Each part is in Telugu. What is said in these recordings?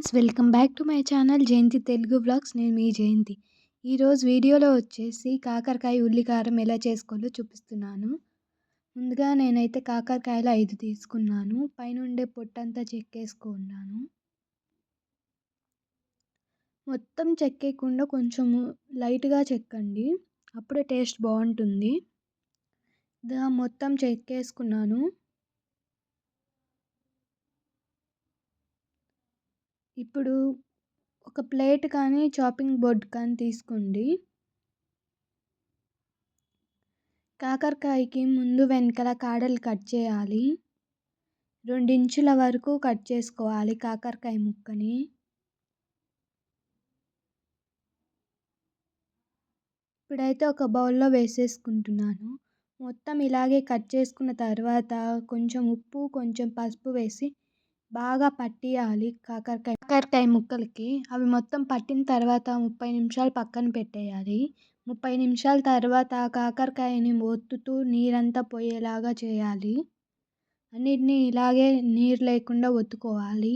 Friends welcome back to my channel Jayanthi Telugu vlogs నేను మీ జయంతి. ఈరోజు వీడియోలో వచ్చేసి కాకరకాయ ఉల్లికారం ఎలా చేసుకోవాలో చూపిస్తున్నాను. ముందుగా నేనైతే కాకరకాయలు ఐదు తీసుకున్నాను. పైన ఉండే పొట్టంతా చెక్కేసుకున్నాను. మొత్తం చెక్కేయకుండా కొంచెము లైట్గా చెక్కండి. అప్పుడే టేస్ట్ బాగుంటుంది. మొత్తం చెక్కేసుకున్నాను. ఇప్పుడు ఒక ప్లేట్ కానీ చాపింగ్ బోర్డ్ కానీ తీసుకోండి. కాకరకాయకి ముందు వెనకాల కాడలు కట్ చేయాలి. రెండించుల వరకు కట్ చేసుకోవాలి కాకరకాయ ముక్కని. ఇప్పుడైతే ఒక బౌల్లో వేసేసుకుంటున్నాను. మొత్తం ఇలాగే కట్ చేసుకున్న తర్వాత కొంచెం ఉప్పు కొంచెం పసుపు వేసి బాగా పట్టియాలి కాకరకాయ కాకరకాయ ముక్కలకి. అవి మొత్తం పట్టిన తర్వాత ముప్పై నిమిషాలు పక్కన పెట్టేయాలి. ముప్పై నిమిషాల తర్వాత కాకరకాయని ఒత్తుతూ నీరంతా పోయేలాగా చేయాలి. అన్నిటినీ ఇలాగే నీరు లేకుండా ఒత్తుకోవాలి.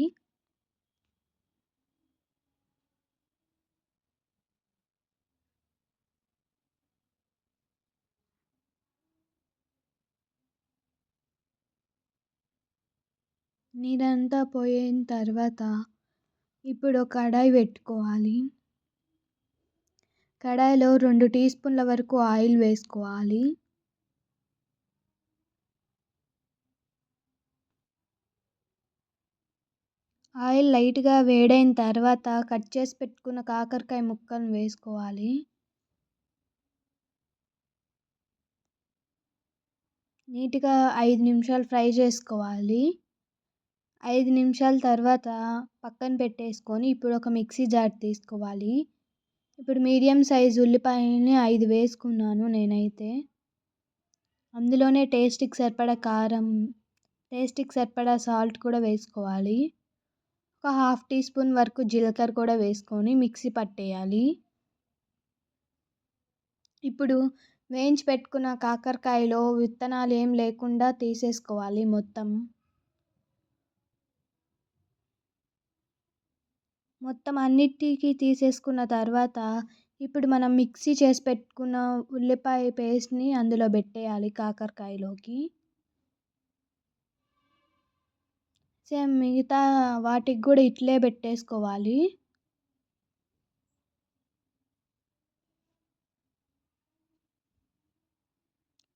నీరంతా పోయిన తర్వాత ఇప్పుడు కడాయి పెట్టుకోవాలి. కడాయిలో రెండు టీ స్పూన్ల వరకు ఆయిల్ వేసుకోవాలి. ఆయిల్ లైట్గా వేడైన తర్వాత కట్ చేసి పెట్టుకున్న కాకరకాయ ముక్కలను వేసుకోవాలి. నీట్గా ఐదు నిమిషాలు ఫ్రై చేసుకోవాలి. ఐదు నిమిషాల తర్వాత పక్కన పెట్టేసుకొని ఇప్పుడు ఒక మిక్సీ జార్ తీసుకోవాలి. ఇప్పుడు మీడియం సైజు ఉల్లిపాయని ఐదు వేసుకున్నాను నేనైతే. అందులోనే టేస్ట్కి సరిపడా కారం టేస్ట్కి సరిపడా సాల్ట్ కూడా వేసుకోవాలి. ఒక హాఫ్ టీ స్పూన్ వరకు జీలకర్ర కూడా వేసుకొని మిక్సీ పట్టేయాలి. ఇప్పుడు వేయించి పెట్టుకున్న కాకరకాయలో విత్తనాలు ఏం లేకుండా తీసేసుకోవాలి మొత్తం. మొత్తం అన్నిటికీ తీసేసుకున్న తర్వాత ఇప్పుడు మనం మిక్సీ చేసి పెట్టుకున్న ఉల్లిపాయ పేస్ట్ని అందులో పెట్టేయాలి కాకరకాయలోకి. సేమ్ మిగతా వాటికి కూడా ఇట్లే పెట్టేసుకోవాలి.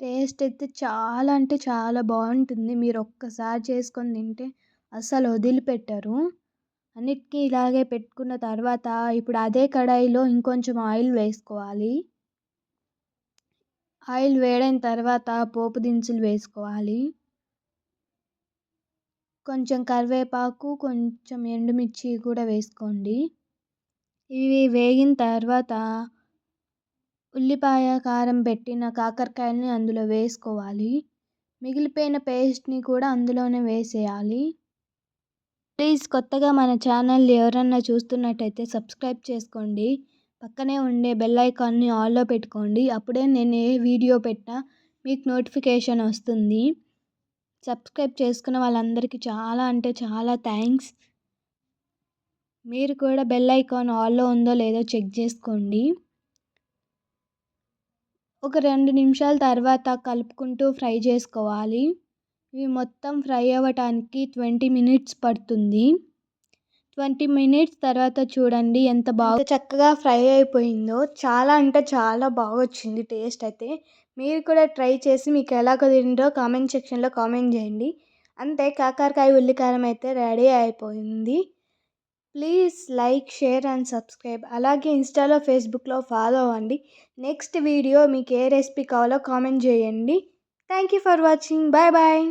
టేస్ట్ అయితే చాలా అంటే చాలా బాగుంటుంది. మీరు ఒక్కసారి చేసుకొని తింటే అసలు వదిలిపెట్టరు. అన్నిటికీ ఇలాగే పెట్టుకున్న తర్వాత ఇప్పుడు అదే కడాయిలో ఇంకొంచెం ఆయిల్ వేసుకోవాలి. ఆయిల్ వేడైన తర్వాత పోపు దినుసులు వేసుకోవాలి. కొంచెం కరివేపాకు కొంచెం ఎండుమిర్చి కూడా వేసుకోండి. ఇవి వేగిన తర్వాత ఉల్లిపాయ కారం పెట్టిన కాకరకాయలని అందులో వేసుకోవాలి. మిగిలిపోయిన పేస్ట్ని కూడా అందులోనే వేసేయాలి. ప్లీజ్ కొత్తగా మన ఛానల్ ఎవరన్నా చూస్తున్నట్టయితే సబ్స్క్రైబ్ చేసుకోండి. పక్కనే ఉండే బెల్ ఐకాన్ని ఆల్లో పెట్టుకోండి. అప్పుడే నేను ఏ వీడియో పెట్టినా మీకు నోటిఫికేషన్ వస్తుంది. సబ్స్క్రైబ్ చేసుకున్న వాళ్ళందరికీ చాలా అంటే చాలా థ్యాంక్స్. మీరు కూడా బెల్ ఐకాన్ ఆల్లో ఉందో లేదో చెక్ చేసుకోండి. ఒక రెండు నిమిషాల తర్వాత కలుపుకుంటూ ఫ్రై చేసుకోవాలి. ఇవి మొత్తం ఫ్రై అవ్వటానికి ట్వంటీ మినిట్స్ పడుతుంది. ట్వంటీ మినిట్స్ తర్వాత చూడండి ఎంత బాగా చక్కగా ఫ్రై అయిపోయిందో. చాలా అంటే చాలా బాగా వచ్చింది టేస్ట్ అయితే. మీరు కూడా ట్రై చేసి మీకు ఎలా కుదిరిందో కామెంట్ సెక్షన్లో కామెంట్ చేయండి. అంతే కాకరకాయ ఉల్లికారం అయితే రెడీ అయిపోయింది. Please like share and subscribe. అలాగే ఇన్స్టాలో ఫేస్బుక్లో ఫాలో అవ్వండి. నెక్స్ట్ వీడియో మీకు ఏ రెసిపీ కావాలో కామెంట్ చేయండి. Thank you for watching. Bye bye.